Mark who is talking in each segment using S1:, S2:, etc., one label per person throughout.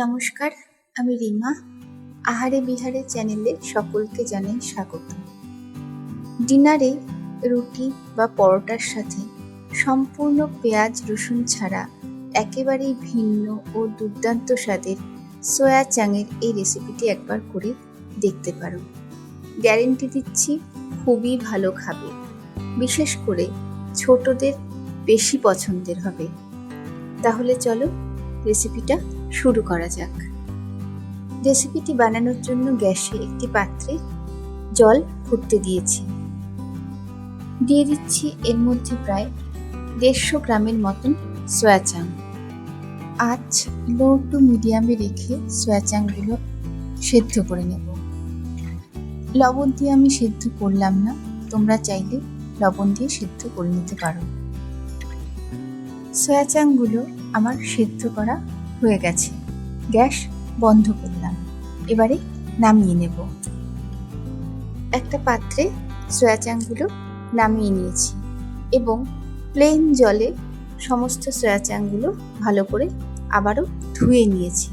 S1: নমস্কার, আমি রিমা। আহারে বিহারে চ্যানেলে সকলকে জানাই স্বাগত। ডিনারে রুটি বা পরোটার সাথে সম্পূর্ণ পেঁয়াজ, রসুন ছাড়া একেবারেই ভিন্ন ও দুর্দান্ত স্বাদের সয়া চাঙের এই রেসিপিটি একবার করে দেখতে পারো। গ্যারেন্টি দিচ্ছি, খুবই ভালো খাবে। বিশেষ করে ছোটদের বেশি পছন্দের হবে। তাহলে চলো রেসিপিটা শুরু করা যাক। রেসিপিটি বানানোর জন্য গ্যাসে একটি পাত্রে জল ফুটতে দিয়েছি। দিয়ে দিচ্ছি এর মধ্যে প্রায় দেড়শো গ্রামের মতন সয়া চাং আজ লো টু মিডিয়ামে রেখে সয়া চাংগুলো সেদ্ধ করে নেব। লবণ দিয়ে আমি সেদ্ধ করলাম না, তোমরা চাইলে লবণ দিয়ে সেদ্ধ করে নিতে পারো। সয়া চাংগুলো আমার সেদ্ধ করা হয়ে গেছে। গ্যাস বন্ধ করলাম। এবারে নামিয়ে নেব। একটা পাত্রে সয়া চাংগুলো নামিয়ে নিয়েছি এবং প্লেন জলে সমস্ত সয়া চাংগুলো ভালো করে আবারও ধুয়ে নিয়েছি।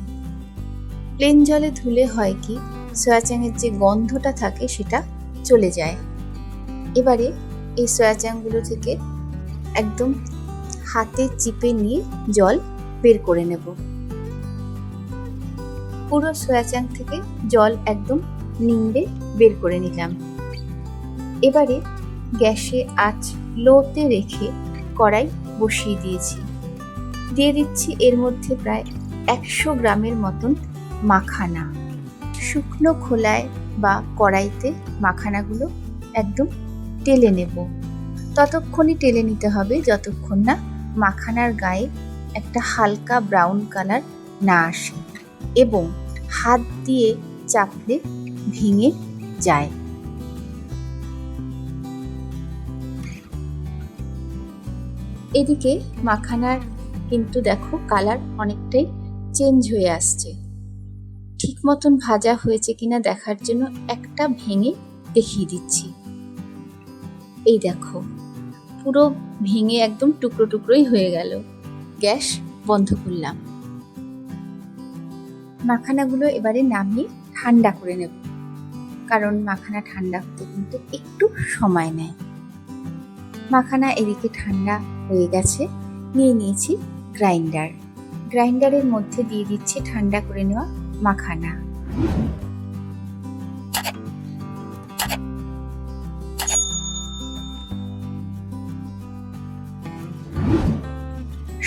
S1: প্লেন জলে ধুলে হয় কি সয়া চাঙের যে গন্ধটা থাকে সেটা চলে যায়। এবারে এই সয়া চাংগুলো থেকে একদম হাতে চিপে নিয়ে জল বের করে নেব। পুরো সয়া চাং থেকে জল একদম নিংড়ে বের করে নিলাম। এবারে গ্যাসে আঁচ লোতে রেখে কড়াই বসিয়ে দিয়েছি। দিয়ে দিচ্ছি এর মধ্যে প্রায় একশো গ্রামের মতন মাখানা। শুকনো খোলায় বা কড়াইতে মাখানাগুলো একদম টেলে নেব। ততক্ষণই টেলে নিতে হবে যতক্ষণ না মাখানার গায়ে একটা হালকা ব্রাউন কালার না আসে। এবং হাত দিয়ে চাপলে ভেঙে যায়। এদিকে মাখানার কিন্তু দেখো কালার অনেকটাই চেঞ্জ হয়ে আসছে। ঠিক মতন ভাজা হয়েছে কিনা দেখার জন্য একটা ভেঙে দেখিয়ে দিচ্ছি। এই দেখো, পুরো ভেঙে একদম টুকরো টুকরোই হয়ে গেল। গ্যাস বন্ধ করলাম। মাখানাগুলো এবারে নামিয়ে ঠান্ডা করে নেব। কারণ মাখানা ঠান্ডা হতে কিন্তু একটু সময় নেয়। মাখানা এদিকে ঠান্ডা হয়ে গেছে, নিয়ে নিয়েছি গ্রাইন্ডার। গ্রাইন্ডারের মধ্যে দিয়ে দিচ্ছি ঠান্ডা করে নেওয়া মাখানা।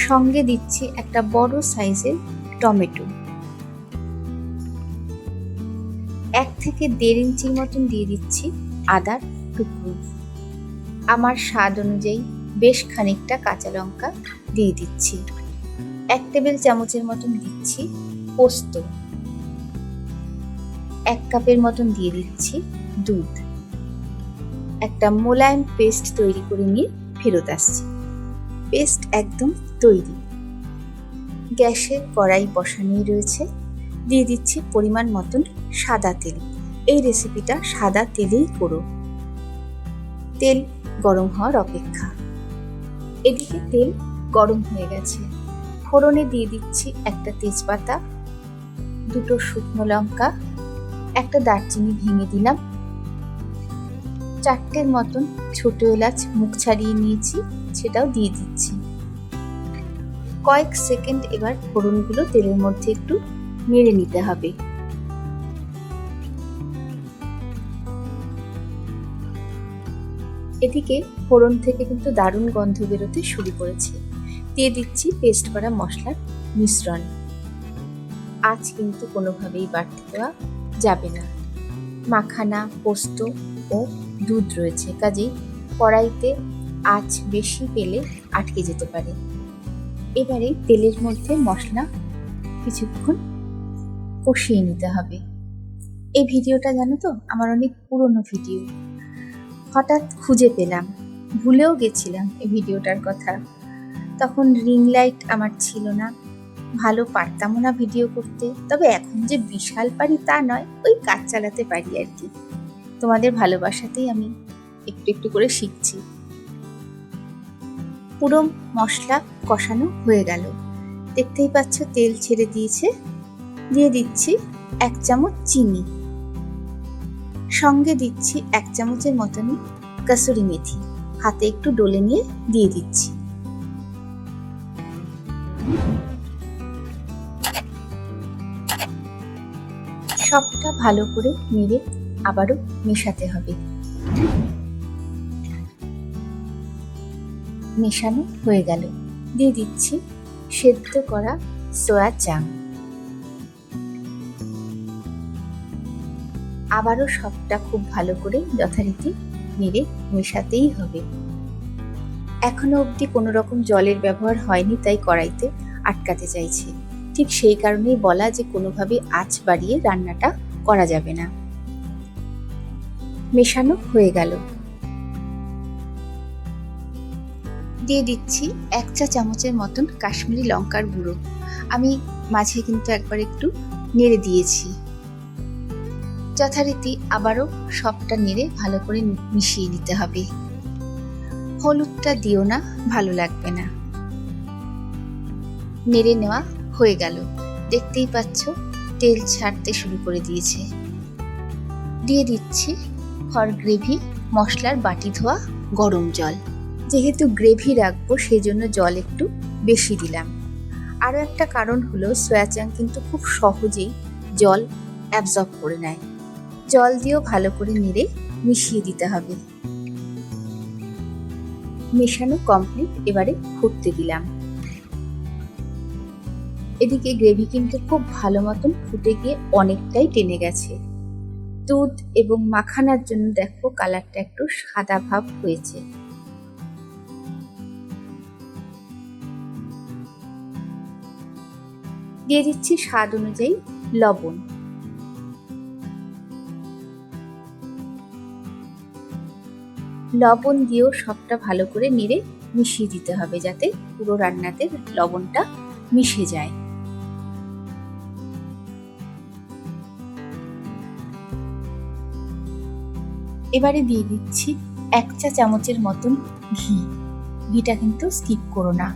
S1: সঙ্গে দিচ্ছি একটা বড় সাইজের টমেটো। থেকে দেড় ইঞ্চির মতন দিয়ে দিচ্ছি আদার টুকরো। আমার স্বাদ অনুযায়ী বেশ খানিকটা কাঁচা লঙ্কা দিয়ে দিচ্ছি। এক টেবিল চামচের মতন দিচ্ছি পোস্ত। এক কাপের মতন দিয়ে দিচ্ছি দুধ। একটা মোলায়েম পেস্ট তৈরি করে নিয়ে ফেরত আসছি। পেস্ট একদম তৈরি। গ্যাসে কড়াই বসানোই রয়েছে। দিয়ে দিচ্ছি পরিমাণ মতন সাদা তেল। এই রেসিপিটা সাদা তেলেই করো। তেল গরম হওয়ার অপেক্ষা। এদিকে তেল গরম হয়ে গেছে। ফোড়নে দিয়ে দিচ্ছি একটা তেজপাতা, দুটো শুকনো লঙ্কা, একটা দারচিনি ভেঙে দিলাম। চারটের মতন ছোট এলাচ মুখ ছাড়িয়ে নিয়েছি, সেটাও দিয়ে দিচ্ছি। কয়েক সেকেন্ড এবার ফোড়নগুলো তেলের মধ্যে একটু নেড়ে নিতে হবে। এদিকে ফোড়ন থেকে কিন্তু দারুণ গন্ধ বেরোতে শুরু করেছে। দিয়ে দিচ্ছি পেস্ট করা মশলার মিশ্রণ। আজ কিন্তু কোনোভাবেই বাড়তে দেওয়া যাবে না। মাখানা, পোস্ত ও দুধ রয়েছে, কাজেই কড়াইতে আঁচ বেশি পেলে আটকে যেতে পারে। এবারে তেলের মধ্যে মশলা কিছুক্ষণ কষিয়ে নিতে হবে। এই ভিডিওটা জানো তো? আমার অনেক পুরনো ভিডিও। হঠাৎ খুঁজে পেলাম। ভুলেও গেছিলাম এই ভিডিওটার কথা। তখন রিং লাইট আমার ছিল না। ভালো পারতামও না ভিডিও করতে। তবে এখন যে বিশাল পারি তা নয়, ওই কাজ চালাতে পারি আর কি। তোমাদের ভালোবাসাতেই আমি একটু একটু করে শিখছি। পুরো মশলা কষানো হয়ে গেল। দেখতেই পাচ্ছ তেল ছেড়ে দিয়েছে। দিয়ে দিচ্ছি এক চামচ চিনি। সঙ্গে দিচ্ছি এক চামচের মতনই কাসুরি মেথি। হাতে একটু ডলে নিয়ে দিয়ে দিচ্ছি। সবটা ভালো করে নেড়ে আবারও মেশাতে হবে। মেশানো হয়ে গেল। দিয়ে দিচ্ছি সেদ্ধ করা সোয়া চাং। আবারও সবটা খুব ভালো করে যথারীতি নেড়ে মেশাতেই হবে। এখনও অবধি কোনো রকম জলের ব্যবহার হয়নি তাই কড়াইতে আটকাতে চাইছে। ঠিক সেই কারণেই বলা যে কোনোভাবে আঁচ বাড়িয়ে রান্নাটা করা যাবে না। মেশানো হয়ে গেল। দিয়ে দিচ্ছি এক চা চামচের মতন কাশ্মীরি লঙ্কার গুঁড়ো। আমি মাঝে কিন্তু একবার একটু নেড়ে দিয়েছি। যথারীতি আবারও সবটা নেড়ে ভালো করে মিশিয়ে নিতে হবে। হলুদটা দিও না, ভালো লাগবে না। নেড়ে নেওয়া হয়ে গেল। দেখতেই পাচ্ছ, তেল ছাড়তে শুরু করে দিয়েছে। দিয়ে দিচ্ছি ফর গ্রেভি, মশলার বাটি ধোয়া, গরম জল। যেহেতু গ্রেভি রাখব সেই জন্য জল একটু বেশি দিলাম। আরও একটা কারণ হলো সোয়াচাং কিন্তু খুব সহজেই জল অ্যাবজর্ব করে নেয়। জল দিয়েও ভালো করে নেড়ে মিশিয়ে দিতে হবে। মেশানো কমপ্লিট এবারে ফুটতে দিলাম। এদিকে গ্রেভি কিন্তু খুব ভালো মতন ফুটে গিয়ে অনেকটাই টেনে গেছে। দুধ এবং মাখানার জন্য দেখো কালারটা একটু সাদা ভাব হয়েছে। দিয়ে দিচ্ছি স্বাদ অনুযায়ী লবণ। লবণ দিয়েও সবটা ভালো করে নেড়ে মিশিয়ে দিতে হবে যাতে পুরো রান্নাতে লবণটা মিশে যায়। এবারে দিয়ে দিচ্ছি এক চা চামচের মতন ঘি। ঘিটা কিন্তু স্কিপ করো না।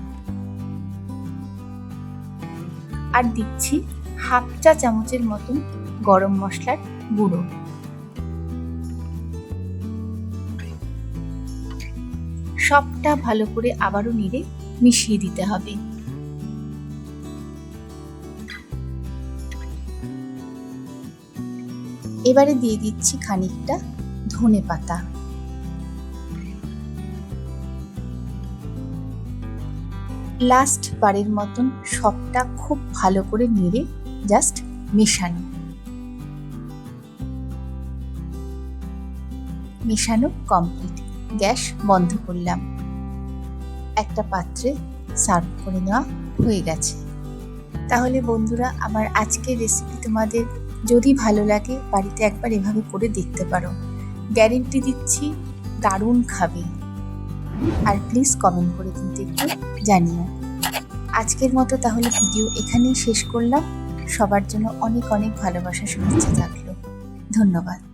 S1: আর দিচ্ছি হাফ চা চামচের মতন গরম মশলার গুঁড়ো। সবটা ভালো করে আবারও নেড়ে মিশিয়ে দিতে হবে। এবারে দিয়ে দিচ্ছি খানিকটা ধনে পাতা। লাস্ট বারের মতন সবটা খুব ভালো করে নেড়ে জাস্ট মেশানো। মেশানো কমপ্লিট। গ্যাস বন্ধ করলাম। একটা পাত্রে সার্ভ করে নেওয়া হয়ে গেছে। তাহলে বন্ধুরা, আমার আজকের রেসিপি তোমাদের যদি ভালো লাগে, বাড়িতে একবার এভাবে করে দেখতে পারো। গ্যারেন্টি দিচ্ছি, দারুণ খাবে। আর প্লিজ কমেন্ট করে কিন্তু একটু জানিও। আজকের মতো তাহলে ভিডিও এখানেই শেষ করলাম। সবার জন্য অনেক অনেক ভালোবাসা, শুভেচ্ছা থাকল। ধন্যবাদ।